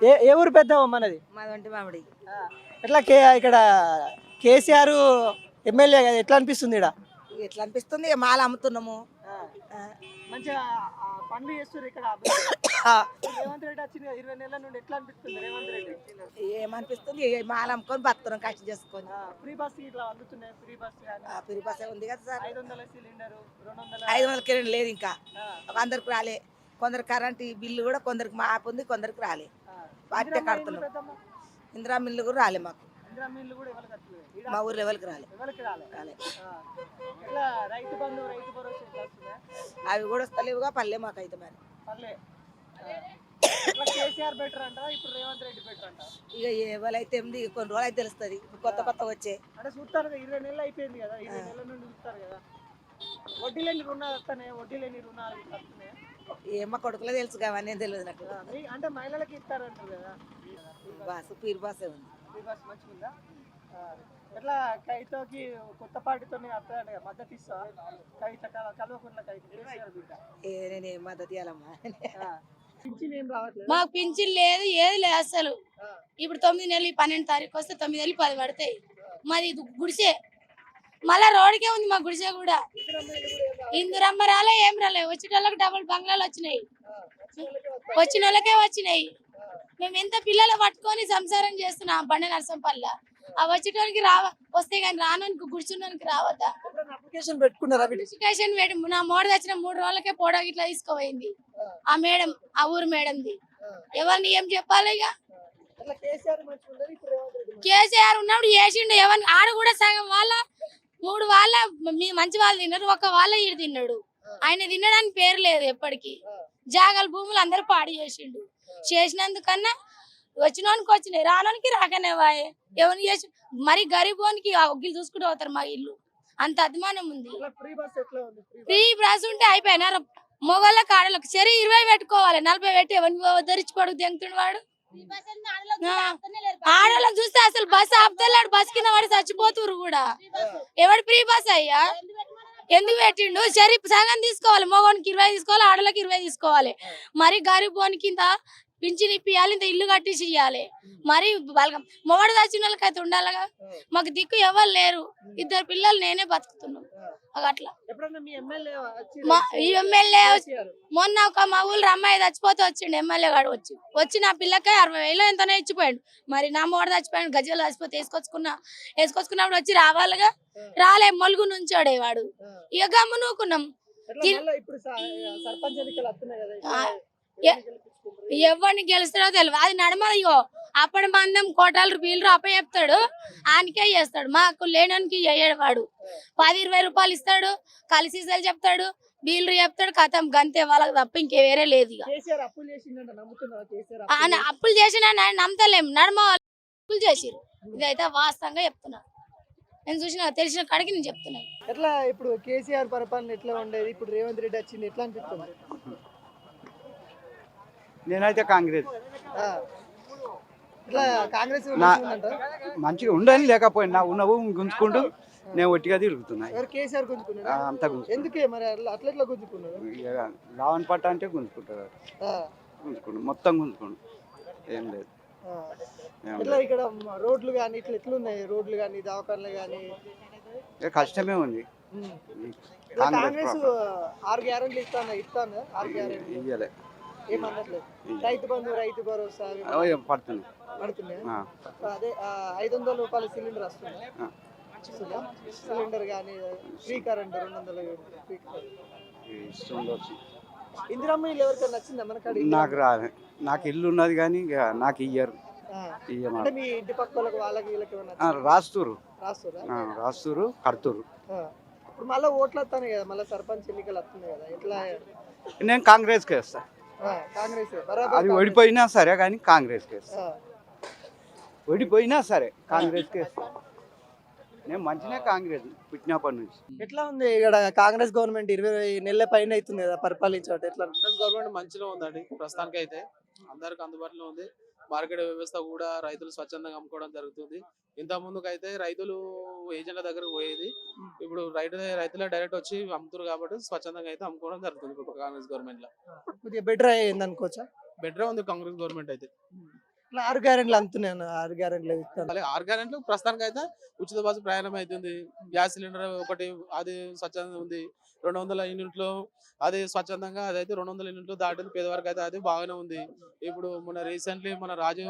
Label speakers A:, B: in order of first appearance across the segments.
A: ఏ ఏ ఊరు పెద్ద మనది?
B: మాది వంటి మామిడి
A: ఎట్లా కే ఇక్కడ కేసీఆర్ ఎమ్మెల్యే కదా ఎట్లా అనిపిస్తుంది ఇక్కడ
B: ఇక ఎట్లా అనిపిస్తుంది? ఇక మాల అమ్ముతున్నాము. ఆ,
A: మంచిగా పనులు చేస్తారు ఇక్కడ. రేవంత్ రెడ్డి వచ్చింది కదా ఇరవై నెలల నుండి ఎట్లా అనిపిస్తుంది రేవంత్ రెడ్డి?
B: ఏమనిపిస్తుంది? ఇక మాల అమ్ముకొని బతున్నాం కష్టం చేసుకొని.
A: ఫ్రీ బస్ ఇట్లా అందుతున్నాయి ఫ్రీ బస్ కానీ.
B: ఆ, పిరి బస్సే ఉంది కదా సార్.
A: ఐదు వందల సిలిండర్ రెండు వందల
B: ఐదు వందల కిరణ్ లేదు ఇంకా.
A: ఆ,
B: అందరికి రాలే. కొందరు కరెంట్ బిల్లు కూడా కొందరికి మాపు ఉంది కొందరికి రాలే.
A: పెద్దమ్మ.
B: ఇందిరా మిల్లు కూడా రాలే మాకు. మా ఊర్లో ఎవరికి రాలే.
A: రాలే?
B: అవి కూడా వస్తలేవుగా పల్లె మాకు అయితే మరి ఇక ఎవరైతే ఏంది కొన్ని రోజులు అయితే తెలుస్తుంది కొత్త కొత్త వచ్చే.
A: చూస్తారు కదా ఇరవై నెలలు అయిపోయింది కదా ఇరవై నెలల నుండి చూస్తారు కదా. వడ్డీ లేని రుణాలు వస్తున్నాయి వడ్డీ లేని రుణాలు వస్తున్నాయి
B: ఏమో కొడుకులో తెలుసు అవన్నీ తెలియదు నాకు.
A: అంటే మహిళలకి ఇస్తారంటారు కదా.
B: బాస్ పీర్ బాసే ఉంది.
A: బస్ మంచిగా. ఎట్లా కవితకి కొత్త వస్తాయంట కదా మద్దతు ఇస్తా? కవిత కల- కల్వకుంట్ల కవిత
B: ఏ నేను ఏం మద్దతు ఇవ్వాలమ్మా
C: మాకు పింఛన్ లేదు ఏది లేదు అసలు. ఇప్పుడు తొమ్మిది నెలలు పన్నెండు తారీఖు వస్తే తొమ్మిది నెలలు పది పడతాయి. మాది ఇది గుడిసే. మళ్ళా రోడ్కే ఉంది మా గుడిసే కూడా.
A: ఇందిరమ్మ
C: రాలే ఏం రాలే. వచ్చేటోళ్ళకి డబుల్ బంగ్లాలు వచ్చినాయి.
A: వచ్చిన వాళ్ళకే
C: వచ్చినాయి. మేము ఎంత పిల్లలు పట్టుకొని సంసారం చేస్తున్నాం బండ నరసంపల్ల ఆ వచ్చేటోనికి రావ వస్తే కానీ రానోనికి గుడిచున్నానికి రావద్దా?
A: అప్లికేషన్ పెట్టుకున్నారా
C: మేడం నా మోడ తెచ్చిన మూడు రోజులకే పోడా ఇట్లా తీసుకుపోయింది. ఆ మేడం ఆ ఊరు మేడంది. ఎవరిని ఏం చెప్పాలి ఇక?
A: కేసీఆర్
C: ఉన్నప్పుడు చేసిండు ఎవరిని ఆడ కూడా సగం వాళ్ళ మూడు వాళ్ళ మీ మంచి వాళ్ళు తిన్నారు ఒక వాళ్ళ ఈడు తిన్నాడు. ఆయన తినడానికి పేరు లేదు ఎప్పటికీ. జాగల భూములు అందరూ పాడు చేసిండు. చేసినందుకన్నా వచ్చినోనికి వచ్చినాయి రానోనికి రాకనే వాయే. ఎవరిని చేసి మరి గరీబోనికి ఆ ఒగ్గిలు చూసుకుంటూ పోతారు మా ఇల్లు. అంత అభిమానం ఉంది.
A: ఫ్రీ బస్ ఎట్లా ఉంది? ఫ్రీ
C: ఫ్రీ బ్రాస్ ఉంటే అయిపోయినా మొగోళ్ళ కాడలకు సరే ఇరవై పెట్టుకోవాలి నలభై పెట్టి ఎవరిని ధరించుకోడు వాడు? ఆడవాళ్ళని చూస్తే అసలు బస్ ఆపుతలేడు బస్ కింద పడి చచ్చిపోతురు కూడా. ఎవడు ఫ్రీ బస్ అయ్యా? ఎందుకు పెట్టిండు? సరే సగం తీసుకోవాలి మగవానికి ఇరవై తీసుకోవాలి ఆడలకు ఇరవై తీసుకోవాలి. మరి గరీబోని కింద పింఛన్ ఇప్పియాలి ఇంత ఇల్లు కట్టేసి ఇవ్వాలి మరి బలగం మొగడు చచ్చిన వాళ్ళకి అయితే ఉండాలిగా. మాకు దిక్కు ఎవరు లేరు. ఇద్దరు పిల్లలు నేనే బతుకుతున్నాం. అట్లా. ఈ ఎమ్మెల్యే మొన్న ఒక మా ఊళ్ళో అమ్మాయి చచ్చిపోతే వచ్చిండు ఎమ్మెల్యే గాడు వచ్చి. వచ్చి నా పిల్లకే అరవై వేలు ఎంతనే ఇచ్చిపోయాడు. మరి నా మోడ చచ్చిపోయాడు గజ్జలు చచ్చిపోతే వేసుకొచ్చుకున్నా వేసుకొచ్చుకున్నప్పుడు వచ్చి రావాలిగా. రాలే మొలుగు నుంచాడే వాడు. ఇక గమ్ము
A: ఎవరిని
C: గెలుస్తాడో తెలియదు అది నడమ ఇగో. అప్పటి మందం కోటాలు వీళ్ళు అప్ప చెప్తాడు. ఆయనకే చేస్తాడు. మాకు లేనానికి చేయడు వాడు. పది ఇరవై రూపాయలు ఇస్తాడు. కలిసీసాలు చెప్తాడు. బీళ్ళు చెప్తాడు కథం. గంతే వాళ్ళకి తప్ప ఇంకే వేరే లేదు ఇక ఆయన
A: అప్పులు
C: చేసిన నమ్మతలేం. నడమ అప్పులు చేసిరు. ఇదైతే వాస్తవంగా చెప్తున్నా. నేను చూసిన తెలిసిన కాడికి నేను చెప్తున్నా.
A: చేసి- ఎట్లా ఇప్పుడు కేసీఆర్ పరిపాలన ఎట్లా ఉండేది? ఇప్పుడు రేవంత్ రెడ్డి వచ్చింది. ఎట్లా అనిపిస్తుంది?
D: నేనైతే కాంగ్రెస్.
A: ఇట్లా కాంగ్రెస్
D: నా-
A: మంచిగా
D: ఉండని లేకపోయినా ఉన్న భూమి గుంజుకుంటూ నేను ఒట్టిగా తిరుగుతున్నా
A: ఎవరు కేసీఆర్
D: ఆ,
A: గుంజుకున్నాడు
D: అంతా గుంజు
A: ఎందుకే మరి అట్లా అట్లా ఎట్లా గుంజుకున్నాడు?
D: ఇక రావణ్ పట్ట అంటే గుంజుకుంటారు
A: ఆ,
D: గుంజుకుంటు మొత్తం గుంజుకుంటు ఏం లేదు.
A: ఆ.
D: ఏం
A: ఎట్లా
D: లేదు.
A: ఇక్కడ మ- రోడ్లు కానీ ఇట్లా ఎట్లున్నాయి? రోడ్లు కానీ దవాఖానలు కానీ
D: ఇక కష్టమే ఉంది.
A: కాంగ్రెస్
D: కాంగ్రెస్
A: ఆరు గ్యారెంట్లు ఇస్తాను ఇస్తాను ఆరు గ్యారెంట్లు?
D: ఇయ్యలే.
A: రైతు బంధు రైతు భరోసా
D: పడుతుంది.
A: పడుతున్నాయా అదే ఐదు వందల రూపాయల సిలిండర్ వస్తుంది? సిలిండర్ కానీ ఫ్రీ కరెంట్ రెండు వందల ఫ్రీ కరెంట్. ఇందిరమ్మ ఇల్లు ఎవరికైనా నచ్చిందా మన కాడ
D: నాకు రాదు. నాకు ఇల్లు ఉన్నది కానీ నాకు ఇయ్యరు.
A: మీ ఇంటి పక్క వాళ్ళకి వాళ్ళకి వీళ్ళకి
D: రాస్తురు.
A: రాస్తారా?
D: కడుతురు.
A: ఇప్పుడు మళ్ళీ ఓట్లు వస్తాయి కదా మళ్ళీ సర్పంచ్ ఎన్నికలు వస్తున్నాయి కదా ఎట్లా?
D: నేను కాంగ్రెస్కి వేస్తా.
A: ఆ, కాంగ్రెస్.
D: అది
A: కాంగ్రెస్.
D: ఓడిపోయినా సరే కానీ కాంగ్రెస్కి వేస్తా
A: ఆ.
D: ఓడిపోయినా సరే కాంగ్రెస్కి వేస్తా నేను మంచిగా కాంగ్రెస్ పుట్టినప్పటి నుంచి.
A: ఎట్లా ఉంది? ఇక్కడ కాంగ్రెస్ గవర్నమెంట్ ఇరవై నెలల పైన అవుతుంది కదా పరిపాలించడం ఎట్లా
E: కాంగ్రెస్ గవర్నమెంట్ మంచిగా ఉందండి ప్రస్తుతానికి అయితే అందరికి అందుబాటులో ఉంది. మార్కెట్ వ్యవస్థ కూడా రైతులు స్వచ్ఛందంగా అమ్ముకోవడం జరుగుతుంది. ఇంత ముందుకైతే రైతులు ఏజెంట్ల దగ్గరకు పోయేది. ఇప్పుడు రైతు రైతులే డైరెక్ట్ వచ్చి అమ్ముతారు కాబట్టి స్వచ్ఛందంగా అయితే అమ్ముకోవడం జరుగుతుంది ఇప్పుడు కాంగ్రెస్ గవర్నమెంట్లో
A: కొద్దిగా బెటర్ అయ్యింది అనుకోవచ్చా?
E: బెటర్ ఉంది కాంగ్రెస్ గవర్నమెంట్ అయితే.
A: ఆరు గ్యారెంట్లు అంతున్నాను ఆరు గ్యారెంట్లు ఇస్తాను.
E: అలాగే ఆర్గానిక్ ప్రస్తుతానికి అయితే ఉచిత బస్సు ప్రయాణం అవుతుంది. గ్యాస్ సిలిండర్ ఒకటి అది స్వచ్ఛంద ఉంది. రెండు వందల యూనిట్లు అది స్వచ్ఛందంగా అదైతే రెండు వందల యూనిట్లు దాటింది. పేదవారికి అయితే అది బాగానే ఉంది. ఇప్పుడు మన రీసెంట్లీ మన రాజు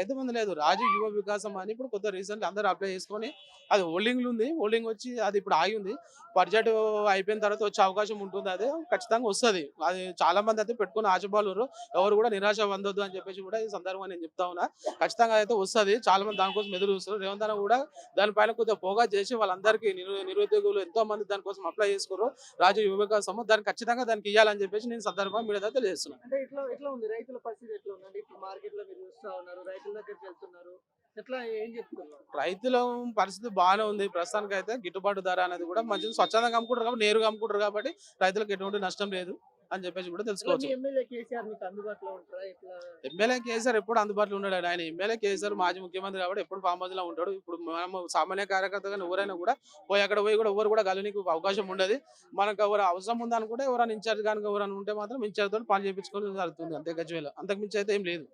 E: అయితే మంది లేదు. రాజు యువ వికాసం అని ఇప్పుడు కొత్త రీసెంట్లీ అందరూ అప్లై చేసుకొని అది హోల్డింగ్ ఉంది. హోల్డింగ్ వచ్చి అది ఇప్పుడు ఆగి ఉంది. బడ్జెట్ అయిపోయిన తర్వాత వచ్చే అవకాశం ఉంటుంది. అది ఖచ్చితంగా వస్తుంది. అది చాలా మంది అయితే పెట్టుకుని ఆశబాలు ఎవరు కూడా నిరాశ పొందొద్దు అని చెప్పేసి కూడా ఈ సందర్భంగా నేను చెప్తా ఉన్నా. ఖచ్చితంగా అయితే వస్తుంది. చాలా మంది దానికోసం ఎదురు చూస్తారు రేవంత్ కూడా దానిపైన కొద్దిగా పోగా చేసి వాళ్ళందరికీ నిరు నిరుద్యోగులు ఎంతో మంది దానికోసం అప్లై చేసుకోరు రాజు యువ వికాసము దానికి ఖచ్చితంగా దానికి ఇవ్వాలని చెప్పేసి నేను సందర్భంగా మీరు అయితే తెలియజేస్తున్నాను.
A: అంటే ఇట్లా ఎట్లా ఉంది రైతుల పరిస్థితి ఎట్లా ఉందండి? ఇప్పుడు మార్కెట్లో మీరు చూస్తా ఉన్నారు రైతుల దగ్గరికి వెళ్తున్నారు
E: రైతుల పరిస్థితి బాగానే ఉంది. ప్రస్తుతానికి అయితే గిట్టుబాటు ధర అనేది కూడా మంచిగా స్వచ్ఛందంగా అమ్ముకుంటారు కాబట్టి నేరుగా అమ్ముకుంటారు కాబట్టి రైతులకు ఎటువంటి నష్టం లేదు. అని చెప్పేసి కూడా తెలుసుకోవచ్చు.
A: ఎమ్మెల్యే కేసీఆర్
E: ఎప్పుడు అందుబాటులో ఉన్నాడు ఆయన ఎమ్మెల్యే కేసీఆర్ మాజీ ముఖ్యమంత్రి కాబట్టి ఎప్పుడు ఫామ్ హౌస్లో ఉంటాడు ఇప్పుడు మనం సామాన్య కార్యకర్తగా ఎవరైనా కూడా పోయి అక్కడ పోయి కూడా ఎవరు కూడా గలనికి అవకాశం ఉండదు. మనకు ఎవరు అవసరం ఉందనుకుంటే ఎవరైనా ఇన్ఛార్జ్ కనుక ఎవరైనా ఉంటే మాత్రం ఇన్ఛార్జ్ తోటి పని చేయించుకొని జరుగుతుంది. అంతే గజ్వేల్. అంతకు మించి అయితే ఏం లేదు.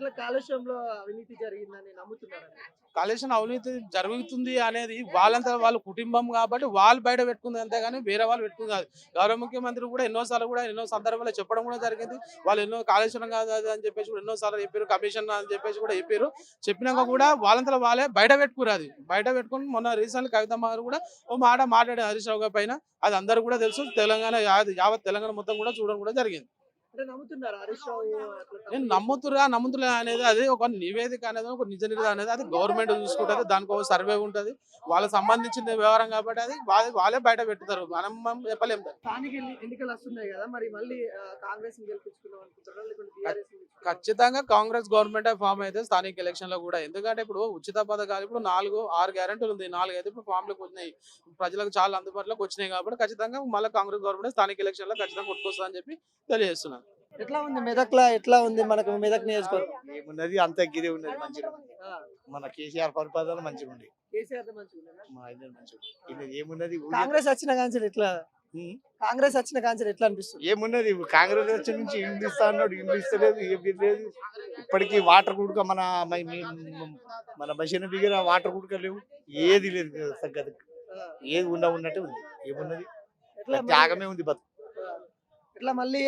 A: ఇట్లా కాలుష్యంలో అవినీతి జరిగిందని నమ్ముతున్నారు
E: కాళేశ్వరం అవినీతి జరుగుతుంది అనేది వాళ్ళంతా వాళ్ళ కుటుంబం కాబట్టి వాళ్ళు బయట పెట్టుకుంది అంతేగాని వేరే వాళ్ళు పెట్టుకుంది కాదు. గౌరవ ముఖ్యమంత్రి కూడా ఎన్నోసార్లు కూడా ఎన్నో సందర్భాల్లో చెప్పడం కూడా జరిగింది. వాళ్ళు ఎన్నో కాళేశ్వరం కాదు అని చెప్పేసి కూడా ఎన్నోసార్లు చెప్పారు. కమిషన్ అని చెప్పేసి కూడా చెప్పారు. చెప్పినాక కూడా వాళ్ళంతా వాళ్ళే బయట పెట్టుకురు అది. బయట పెట్టుకుని మొన్న రీసెంట్ కవితమ్మ గారు కూడా ఓ మాట మాట్లాడారు హరీష్ రావు గారి పైన. అది అందరూ కూడా తెలుసు. తెలంగాణ యావత్ తెలంగాణ మొత్తం కూడా చూడడం కూడా జరిగింది. నేను నమ్ముతురా నమ్ముతురా అనేది అది ఒక నివేదిక అనేది ఒక నిజ నివేదిక అనేది అది గవర్నమెంట్ చూసుకుంటుంది దానికి ఒక సర్వే ఉంటుంది. వాళ్ళకి సంబంధించిన వ్యవహారం కాబట్టి అది వాళ్ళే వాళ్ళే బయట పెట్టుతారు. మనం మనం చెప్పలేం దాన్ని.
A: స్థానిక ఎన్ని- ఎన్నికలు వస్తున్నాయి కదా మరి మళ్ళీ కాంగ్రెస్
E: ఖచ్చితంగా కాంగ్రెస్ గవర్నమెంట్ ఫామ్ అయితే స్థానిక ఎలక్షన్లో కూడా. ఎందుకంటే ఇప్పుడు ఉచిత పథకాలు ఇప్పుడు నాలుగు ఆరు గ్యారెంటీలు ఉంది. నాలుగు అయితే ఇప్పుడు ఫామ్లోకి వచ్చినాయి. ప్రజలకు చాలా అందుబాటులోకి వచ్చినాయి కాబట్టి ఖచ్చితంగా మళ్ళీ కాంగ్రెస్ గవర్నమెంట్ స్థానిక ఎలక్షన్లో ఖచ్చితంగా కొట్టుకొస్తుందని చెప్పి తెలియజేస్తున్నాను
A: ఎట్లా ఉంది మెదక్లా? ఎట్లా ఉంది మనకు మెదక్ నియోజకవర్గం?
F: ఏమున్నది? అంత గిరి ఉన్నది మంచిగా మన కేసీఆర్ పరిపాలన మంచిగా ఉంది? మా మంచిగా. ఇది ఏమున్నది?
A: కాంగ్రెస్ వచ్చిన కాంచెలు ఎట్లా. కాంగ్రెస్ వచ్చిన కాంచెలు ఎట్లా అనిపిస్తుంది?
F: ఏమున్నది? కాంగ్రెస్ వచ్చి నుంచి ఇల్లు ఇస్తా అన్నాడు ఇల్లు ఇస్తలేదు ఏమీ లేదు ఇప్పటికీ వాటర్ కుడుక మన మై- మీ- మన బసిన దగ్గర వాటర్ కుడుక లేవు. ఏది లేదు తగ్గదు
A: ఆ,
F: ఏది ఉన్న ఉన్నట్టే ఉంది. ఏమున్నది?
A: ఎట్లా మరి-
F: త్యాగమే ఉంది బతు
A: ఆ, ఎట్లా మళ్ళీ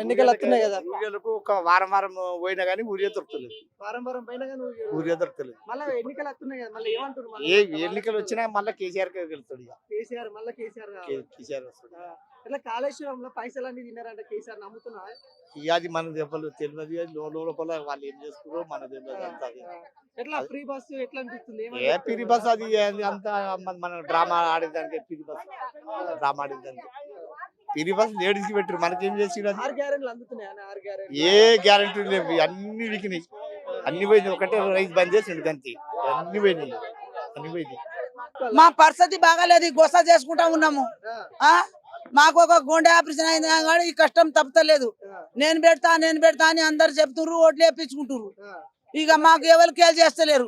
A: ఎన్నికలు వస్తున్నాయి కదా.
F: ఊరిలకు ఒక వారం వారం పోయినా కానీ ఊరియా దొరకలేదు
A: వారం వారం పైన నువ్వు
F: ఊరియా దొరకలేదు
A: మళ్ళీ ఎన్నికలు వస్తున్నాయి కదా మళ్ళీ ఏమంటారు?
F: ఏ ఎన్నికలు వచ్చినా మళ్ళీ కేసీఆర్కి వెళ్తాడు
A: కేసీఆర్ మళ్ళీ కేసీఆర్
F: కేసీఆర్ వస్తాడు.
A: ఆ, ఎట్లా కాళేశ్వరంలో పైసలు అన్ని తిన్నారంట కేసీఆర్ నమ్ముతున్నా?
F: అది మనకు చెప్పలు తెలియదు లోపల వాళ్ళు ఏం చేసుకున్నారో మనకు తెలియదు అంతా.
A: ఎట్లా ఫ్రీ బస్సు ఎట్లా అనిపిస్తుంది?
F: ఏ? పిరి బస్ అది అంతా మన- మన డ్రామా ఆడేదానికి పిరి బస్. డ్రామా ఆడేదానికి. పిరి బస్ లేడీస్కి పెట్టారు మనకేం చేసి ఏ గ్యారంటీ లేవు. అన్ని వికినాయి. అన్ని పోయింది ఒకటే రైస్ బంద్ చేసిండు అంతే అన్ని పోయినాయి. అన్ని పోయినాయి.
B: మా పరిస్థితి బాగాలేదు. ఈ గొస చేసుకుంటా ఉన్నాము. ఆ? మాకు ఒక గుండె ఆపరేషన్ అయింది కానీ ఈ కష్టం తప్పలేదు నేను పెడతా నేను పెడతా అని అందరు చెప్తుర్రు ఓట్లు వేపించుకుంటుర్రు. ఇక మాకు ఎవరు కేర్ చేస్తలేరు?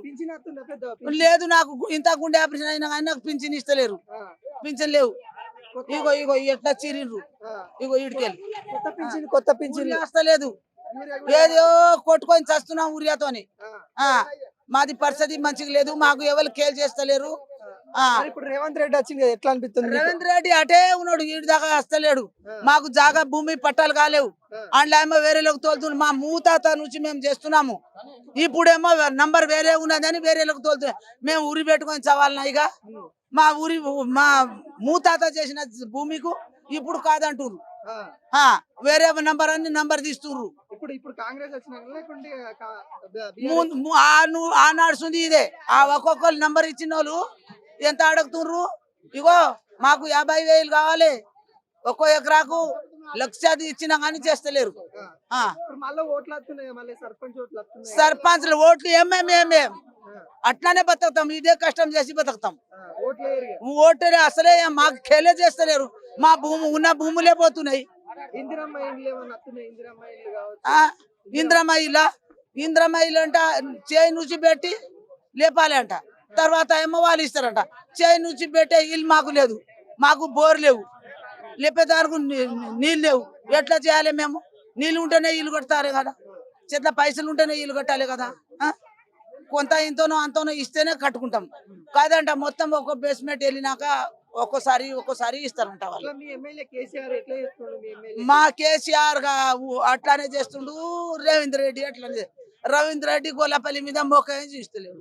B: లేదు నాకు ఇంత గుండె ఆపరేషన్ అయినా కానీ నాకు పింఛన్ ఇస్తలేరు. పింఛన్ లేవు. ఇగో ఇగో ఎట్లా చిరిండ్రు ఇగో ఇటుకెళ్ళి
A: కొత్త పింఛన్ కొత్త పింఛన్
B: వస్తలేదు. ఏదో కొట్టుకొని చస్తున్నాం ఊరియాతోని. ఆ. మాది పరిస్థితి మంచిగా లేదు మాకు ఎవరు కేర్ చేస్తలేరు.
A: ఇప్పుడు రేవంత్ రెడ్డి వచ్చింది ఎట్లా అనిపిస్తుంది?
B: రేవంత్ రెడ్డి అటే ఉన్నాడు ఈడి దాకా వస్తలేడు. మాకు జాగా భూమి పట్టాలు కాలేవు.
A: ఆ.
B: అందులో ఏమో వేరేలోకి తోలుతుంది మా మూతాత నుంచి మేము చేస్తున్నాము. ఇప్పుడేమో నంబర్ వేరే ఉన్నదని వేరేలోకి తోలుతున్నాం మేము ఊరి పెట్టుకొని చవాలన్నా ఇక మా ఊరి మా మూతాత చేసిన భూమికు ఇప్పుడు.
A: ఆ,
B: వేరే నంబర్ అని నంబర్ తీస్తుర్రు.
A: ఇప్పుడు ఇప్పుడు కాంగ్రెస్ వచ్చిన
B: ము- ఆ ను- ఆ నడుస్తుంది ఇదే. ఆ ఒక్కొక్కరు నంబర్ ఇచ్చిన వాళ్ళు ఎంత అడుగుతుర్రు? ఇగో మాకు యాభై వేలు కావాలి. ఒక్కో ఎకరాకు లక్ష ఇచ్చినా కానీ చేస్తలేరు.
A: ఇప్పుడు సర్పంచ్ ఓట్లు
B: ఏమేమి ఏమేం? అట్లానే బతుకుతాం ఇదే కష్టం చేసి బతుకుతాం.
A: ఆ, ఓట్లు వేయరు ఇక.
B: ఓటు అసలే మాకు ఖేలే చేస్తలేరు. మా భూమి ఉన్న భూములే పోతున్నాయి.
A: ఇందిరమ్మ
B: ఇల్లు ఇంద్రమ్మ ఇల్లు అంట చేయి నుంచి పెట్టి లేపాలి అంట. తర్వాత ఏమో వాళ్ళు ఇస్తారంట చేయి నుంచి పెట్టే ఇల్లు మాకు లేదు. మాకు బోర్ లేవు. లేపేదానికి నీళ్ళు లేవు. ఎట్లా చేయాలి మేము? నీళ్ళు ఉంటేనే ఇల్లు కొడతారు కదా. చేతిలో పైసలు ఉంటేనే ఇల్లు కట్టాలి కదా. ఆ? కొంత ఇంతనో అంతనో ఇస్తేనే కట్టుకుంటాం. కాదంట మొత్తం ఒక్కో బేస్మెంట్ వెళ్ళినాక ఒక్కోసారి ఒక్కోసారి ఇస్తారంట వాళ్ళు.
A: మీ కేసీఆర్
B: అట్లానే చేస్తుండు రేవంత్ రెడ్డి అట్లానే రవీంద్ర రెడ్డి గొల్లపల్లి మీద మొక్క చూస్తలేడు.